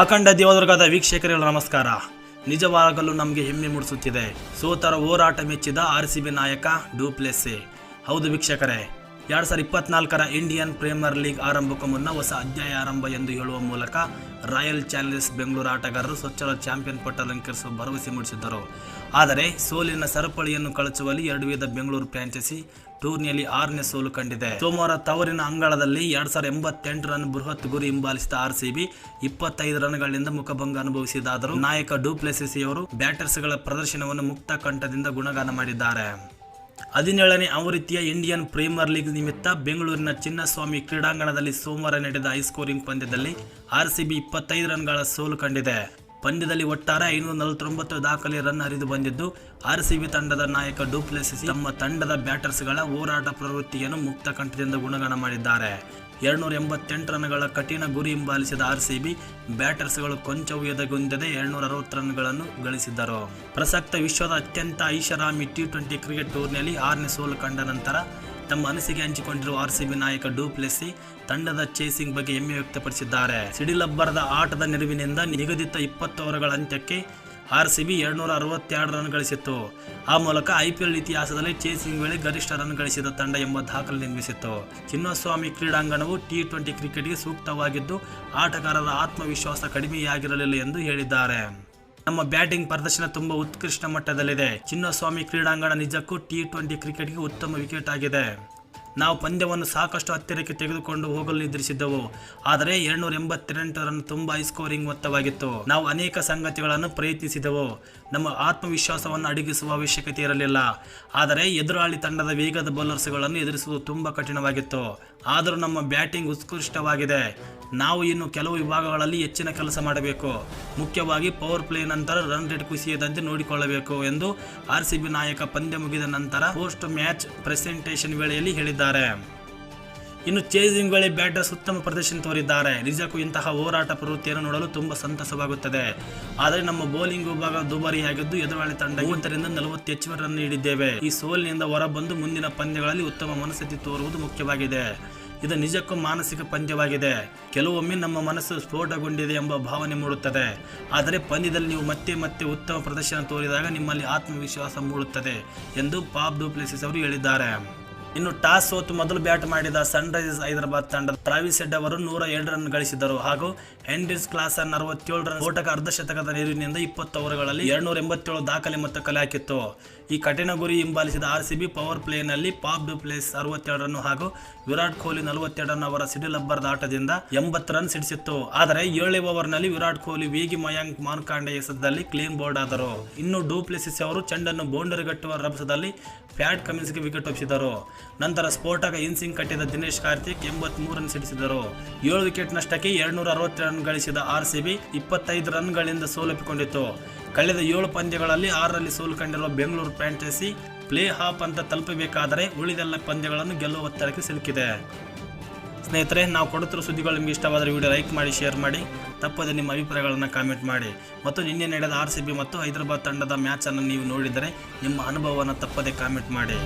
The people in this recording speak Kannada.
ಅಖಂಡ ದೇವದುರ್ಗದ ವೀಕ್ಷಕರಿಗೆ ನಮಸ್ಕಾರ. ನಿಜವಾಗಲೂ ನಮಗೆ ಹೆಮ್ಮೆ ಮೂಡಿಸುತ್ತಿದೆ. ಸೋತರ ಹೋರಾಟ ಮೆಚ್ಚಿದ ಆರ್ ಸಿ ಬಿ ನಾಯಕ ಡೂಪ್ಲೆಸ್ಸೆ ಹೌದು ವೀಕ್ಷಕರೇ, ಎರಡು ಸಾವಿರದ ಇಪ್ಪತ್ನಾಲ್ಕರ ಇಂಡಿಯನ್ ಪ್ರೀಮಿಯರ್ ಲೀಗ್ ಆರಂಭಕ್ಕೂ ಮುನ್ನ ಹೊಸ ಅಧ್ಯಾಯ ಆರಂಭ ಎಂದು ಹೇಳುವ ಮೂಲಕ ರಾಯಲ್ ಚಾಲೆಂಜರ್ಸ್ ಬೆಂಗಳೂರು ಆಟಗಾರರು ಸ್ವಚ್ಛಲ ಚಾಂಪಿಯನ್ ಪಟ್ಟ ಅಲಂಕರಿಸುವ ಭರವಸೆ ಮೂಡಿಸಿದ್ದರು. ಆದರೆ ಸೋಲಿನ ಸರಪಳಿಯನ್ನು ಕಳಚುವಲ್ಲಿ ಎರಡು ವಿಧ ಬೆಂಗಳೂರು ಫ್ರಾಂಚೈಸಿ ಟೂರ್ನಿಯಲ್ಲಿ ಆರನೇ ಸೋಲು ಕಂಡಿದೆ. ಸೋಮವಾರ ತವರಿನ ಅಂಗಳದಲ್ಲಿ ಎರಡ್ ಸಾವಿರದ ಎಂಬತ್ತೆಂಟು ರನ್ ಬೃಹತ್ ಗುರಿ ಹಿಂಬಾಲಿಸಿದ ಆರ್ ಸಿ ಬಿ ಇಪ್ಪತ್ತೈದು ರನ್ಗಳಿಂದ ಮುಖಭಂಗ ಅನುಭವಿಸಿದಾದರೂ. ನಾಯಕ ಡೂಪ್ಲೆಸಿಸಿ ಅವರು ಬ್ಯಾಟರ್ಸ್ಗಳ ಪ್ರದರ್ಶನವನ್ನು ಮುಕ್ತ ಕಂಠದಿಂದ ಗುಣಗಾನ ಮಾಡಿದ್ದಾರೆ. ಹದಿನೇಳನೇ ಆವೃತ್ತಿಯ ಇಂಡಿಯನ್ ಪ್ರೀಮಿಯರ್ ಲೀಗ್ ನಿಮಿತ್ತ ಬೆಂಗಳೂರಿನ ಚಿನ್ನಸ್ವಾಮಿ ಕ್ರೀಡಾಂಗಣದಲ್ಲಿ ಸೋಮವಾರ ನಡೆದ ಹೈಸ್ಕೋರಿಂಗ್ ಪಂದ್ಯದಲ್ಲಿ ಪಂದ್ಯದಲ್ಲಿ ಆರ್ಸಿಬಿ ಇಪ್ಪತ್ತೈದು ರನ್ಗಳ ಸೋಲು ಕಂಡಿದೆ. ಪಂದ್ಯದಲ್ಲಿ ಒಟ್ಟಾರೆ ಐನೂರ ನಲವತ್ತೊಂಬತ್ತು ದಾಖಲೆ ರನ್ ಹರಿದು ಬಂದಿದ್ದು ಆರ್ ಆರ್ಸಿಬಿ ತಂಡದ ನಾಯಕ ಡೂಪ್ಲೆಸಿಸಿ ತಮ್ಮ ತಂಡದ ಬ್ಯಾಟರ್ಸ್ಗಳ ಹೋರಾಟ ಪ್ರವೃತ್ತಿಯನ್ನು ಮುಕ್ತ ಕಂಠದಿಂದ ಗುಣಗಾನ ಮಾಡಿದ್ದಾರೆ. ಎರಡ್ನೂರ ಎಂಬತ್ತೆಂಟು ರನ್ಗಳ ಕಠಿಣ ಗುರಿ ಹಿಂಬಾಲಿಸಿದ ಆರ್ ಆರ್ಸಿಬಿ ಬ್ಯಾಟರ್ಸ್ಗಳು ಕೊಂಚವೂ ಎದೆಗುಂದದೆ ಎರಡ್ನೂರ ಅರವತ್ತು ರನ್ಗಳನ್ನು ಗಳಿಸಿದ್ದರು. ಪ್ರಸಕ್ತ ವಿಶ್ವದ ಅತ್ಯಂತ ಐಷಾರಾಮಿ ಟಿ ಟ್ವೆಂಟಿ ಕ್ರಿಕೆಟ್ ಟೂರ್ನಿಯಲ್ಲಿ ಆರನೇ ಸೋಲು ಕಂಡ ನಂತರ ತಮ್ಮ ಅನಿಸಿಕೆ ಹಂಚಿಕೊಂಡಿರುವ ಆರ್ಸಿಬಿ ನಾಯಕ ಡೂಪ್ಲೆಸಿ ತಂಡದ ಚೇಸಿಂಗ್ ಬಗ್ಗೆ ಹೆಮ್ಮೆ ವ್ಯಕ್ತಪಡಿಸಿದ್ದಾರೆ. ಸಿಡಿಲಬ್ಬರದ ಆಟದ ನೆರವಿನಿಂದ ನಿಗದಿತ ಇಪ್ಪತ್ತು ಓವರ್ಗಳ ಅಂತ್ಯಕ್ಕೆ ಆರ್ಸಿಬಿ ಎರಡ್ನೂರ ಅರವತ್ತೆರಡು ರನ್ ಗಳಿಸಿತ್ತು. ಆ ಮೂಲಕ ಐಪಿಎಲ್ ಇತಿಹಾಸದಲ್ಲಿ ಚೇಸಿಂಗ್ ವೇಳೆ ಗರಿಷ್ಠ ರನ್ ಗಳಿಸಿದ ತಂಡ ಎಂಬ ದಾಖಲೆ ನಿರ್ಮಿಸಿತ್ತು. ಚಿನ್ನಸ್ವಾಮಿ ಕ್ರೀಡಾಂಗಣವು ಟಿ ಟ್ವೆಂಟಿ ಕ್ರಿಕೆಟ್ಗೆ ಸೂಕ್ತವಾಗಿದ್ದು, ಆಟಗಾರರ ಆತ್ಮವಿಶ್ವಾಸ ಕಡಿಮೆಯಾಗಿರಲಿಲ್ಲ ಎಂದು ಹೇಳಿದ್ದಾರೆ. ನಮ್ಮ ಬ್ಯಾಟಿಂಗ್ ಪ್ರದರ್ಶನ ತುಂಬಾ ಉತ್ಕೃಷ್ಟ ಮಟ್ಟದಲ್ಲಿದೆ. ಚಿನ್ನಸ್ವಾಮಿ ಕ್ರೀಡಾಂಗಣ ನಿಜಕ್ಕೂ ಟಿ ಟ್ವೆಂಟಿ ಕ್ರಿಕೆಟ್ಗೆ ಉತ್ತಮ ವಿಕೆಟ್ ಆಗಿದೆ. ನಾವು ಪಂದ್ಯವನ್ನು ಸಾಕಷ್ಟು ಹತ್ತಿರಕ್ಕೆ ತೆಗೆದುಕೊಂಡು ಹೋಗಲು ನಿರ್ಧರಿಸಿದ್ದೆವು. ಆದರೆ ಎರಡ್ನೂರ ಎಂಬತ್ತೆಂಟು ರನ್ ತುಂಬಾ ಸ್ಕೋರಿಂಗ್ ಮೊತ್ತವಾಗಿತ್ತು. ನಾವು ಅನೇಕ ಸಂಗತಿಗಳನ್ನು ಪ್ರಯತ್ನಿಸಿದೆವು. ನಮ್ಮ ಆತ್ಮವಿಶ್ವಾಸವನ್ನು ಅಡಗಿಸುವ ಅವಶ್ಯಕತೆ ಇರಲಿಲ್ಲ. ಆದರೆ ಎದುರಾಳಿ ತಂಡದ ವೇಗದ ಬೌಲರ್ಸ್ಗಳನ್ನು ಎದುರಿಸುವುದು ತುಂಬಾ ಕಠಿಣವಾಗಿತ್ತು. ಆದರೂ ನಮ್ಮ ಬ್ಯಾಟಿಂಗ್ ಉತ್ಕೃಷ್ಟವಾಗಿದೆ. ನಾವು ಇನ್ನು ಕೆಲವು ವಿಭಾಗಗಳಲ್ಲಿ ಹೆಚ್ಚಿನ ಕೆಲಸ ಮಾಡಬೇಕು. ಮುಖ್ಯವಾಗಿ ಪವರ್ ಪ್ಲೇ ನಂತರ ರನ್ ರೇಟ್ ಕುಸಿಯದಂತೆ ನೋಡಿಕೊಳ್ಳಬೇಕು ಎಂದು ಆರ್ಸಿಬಿ ನಾಯಕ ಪಂದ್ಯ ಮುಗಿದ ನಂತರ ಪೋಸ್ಟ್ ಮ್ಯಾಚ್ ಪ್ರೆಸೆಂಟೇಷನ್ ವೇಳೆಯಲ್ಲಿ ಹೇಳಿದ್ದಾರೆ. ಇನ್ನು ಚೇಸಿಂಗ್ ವೇಳೆ ಬ್ಯಾಟರ್ಸ್ ಉತ್ತಮ ಪ್ರದರ್ಶನ ತೋರಿದ್ದಾರೆ. ನಿಜಕ್ಕೂ ಇಂತಹ ಹೋರಾಟ ಪ್ರವೃತ್ತಿಯನ್ನು ನೋಡಲು ತುಂಬ ಸಂತಸವಾಗುತ್ತದೆ. ಆದರೆ ನಮ್ಮ ಬೌಲಿಂಗ್ ವಿಭಾಗ ದುಬಾರಿಯಾಗಿದ್ದು ಎದುರಾಳಿ ತಂಡ ಮೂವತ್ತರಿಂದ ನಲವತ್ತು ಹೆಚ್ಚುವರಿ ರನ್ ನೀಡಿದ್ದೇವೆ. ಈ ಸೋಲಿನಿಂದ ಹೊರಬಂದು ಮುಂದಿನ ಪಂದ್ಯಗಳಲ್ಲಿ ಉತ್ತಮ ಮನಸ್ಥಿತಿ ತೋರುವುದು ಮುಖ್ಯವಾಗಿದೆ. ಇದು ನಿಜಕ್ಕೂ ಮಾನಸಿಕ ಪಂದ್ಯವಾಗಿದೆ. ಕೆಲವೊಮ್ಮೆ ನಮ್ಮ ಮನಸ್ಸು ಸ್ಫೋಟಗೊಂಡಿದೆ ಎಂಬ ಭಾವನೆ ಮೂಡುತ್ತದೆ. ಆದರೆ ಪಂದ್ಯದಲ್ಲಿ ನೀವು ಮತ್ತೆ ಮತ್ತೆ ಉತ್ತಮ ಪ್ರದರ್ಶನ ತೋರಿದಾಗ ನಿಮ್ಮಲ್ಲಿ ಆತ್ಮವಿಶ್ವಾಸ ಮೂಡುತ್ತದೆ ಎಂದು ಪಾಪ್ ಡೂಪ್ಲೆಸಿಸ್ ಅವರು ಹೇಳಿದ್ದಾರೆ. ಇನ್ನು ಟಾಸ್ ಸೋತು ಮೊದಲು ಬ್ಯಾಟ್ ಮಾಡಿದ ಸನ್ ರೈಸರ್ಸ್ ಹೈದರಾಬಾದ್ ತಂಡದ ಟ್ರಾವಿಸ್ ಹೆಡ್ ಅವರು ನೂರ ಎರಡು ರನ್ ಗಳಿಸಿದರು ಹಾಗೂ ಹೆಂಡ್ರಿಸ್ ಕ್ಲಾಸನ್ ಅರವತ್ತೇಳು ರನ್ ಸ್ಫೋಟಕ ಅರ್ಧಶತಕದ ನೆರವಿನಿಂದ ಇಪ್ಪತ್ತು ಓವರ್ಗಳಲ್ಲಿ ಎರಡ್ನೂರ ಎಂಬತ್ತೇಳು ದಾಖಲೆ ಮತ್ತು ಕಲೆ ಹಾಕಿತ್ತು. ಈ ಕಠಿಣ ಗುರಿ ಹಿಂಬಾಲಿಸಿದ ಆರ್ ಸಿ ಬಿ ಪವರ್ ಪ್ಲೇನಲ್ಲಿ ಪಾಪ್ ಡುಪ್ಲೇಸ್ ಅರವತ್ತೆರಡು ರನ್ ಹಾಗೂ ವಿರಾಟ್ ಕೊಹ್ಲಿ ನಲವತ್ತೆರಡು ರನ್ ಅವರ ಸಿಡಿಲಬ್ಬರದ ಆಟದಿಂದ ಎಂಬತ್ತು ರನ್ ಸಿಡಿಸಿತ್ತು. ಆದರೆ ಏಳನೇ ಓವರ್ನಲ್ಲಿ ವಿರಾಟ್ ಕೊಹ್ಲಿ ವೇಗಿ ಮಯಾಂಕ್ ಮಾನ್ಕಾಂಡೆ ಎಸೆತದಲ್ಲಿ ಕ್ಲೀನ್ ಬೋರ್ಡ್ ಆದರು. ಇನ್ನು ಡೂಪ್ಲೆಸಿಸ್ ಅವರು ಚೆಂಡನ್ನು ಬೌಂಡರಿ ಗಟ್ಟುವ ರಭಸದಲ್ಲಿ ಫ್ಯಾಟ್ ಕಮಿನ್ಸ್ಗೆ ವಿಕೆಟ್ ಒಪ್ಪಿಸಿದರು. ನಂತರ ಸ್ಫೋಟಕ ಇನ್ಸಿಂಗ್ ಕಟ್ಟಿದ ದಿನೇಶ್ ಕಾರ್ತಿಕ್ ಎಂಬತ್ಮೂರು ರನ್ ಸಿಡಿಸಿದರು. ಏಳು ವಿಕೆಟ್ ನಷ್ಟಕ್ಕೆ ಎರಡ್ನೂರ ಅರವತ್ತು ರನ್ ಗಳಿಸಿದ ಆರ್ಸಿಬಿ ಇಪ್ಪತ್ತೈದು ರನ್ಗಳಿಂದ ಸೋಲೊಪ್ಪಿಕೊಂಡಿತ್ತು ಕಳೆದ ಏಳು ಪಂದ್ಯಗಳಲ್ಲಿ ಆರರಲ್ಲಿ ಸೋಲು ಕಂಡಿರುವ ಬೆಂಗಳೂರು ಫ್ರಾಂಚೈಸಿ ಪ್ಲೇ ಹಾಫ್ ಅಂತ ತಲುಪಬೇಕಾದರೆ ಉಳಿದೆಲ್ಲ ಪಂದ್ಯಗಳನ್ನು ಗೆಲ್ಲುವ ಒತ್ತಡಕ್ಕೆ ಸಿಲುಕಿದೆ. ಸ್ನೇಹಿತರೆ, ನಾವು ಕೊಡುತ್ತಿರುವ ಸುದ್ದಿಗಳು ನಿಮಗೆ ಇಷ್ಟವಾದರೆ ವಿಡಿಯೋ ಲೈಕ್ ಮಾಡಿ, ಶೇರ್ ಮಾಡಿ. ತಪ್ಪದೆ ನಿಮ್ಮ ಅಭಿಪ್ರಾಯಗಳನ್ನು ಕಾಮೆಂಟ್ ಮಾಡಿ. ಮತ್ತು ನಿನ್ನೆ ನಡೆದ ಆರ್ ಮತ್ತು ಹೈದರಾಬಾದ್ ತಂಡದ ಮ್ಯಾಚನ್ನು ನೀವು ನೋಡಿದರೆ ನಿಮ್ಮ ಅನುಭವವನ್ನು ತಪ್ಪದೆ ಕಾಮೆಂಟ್ ಮಾಡಿ.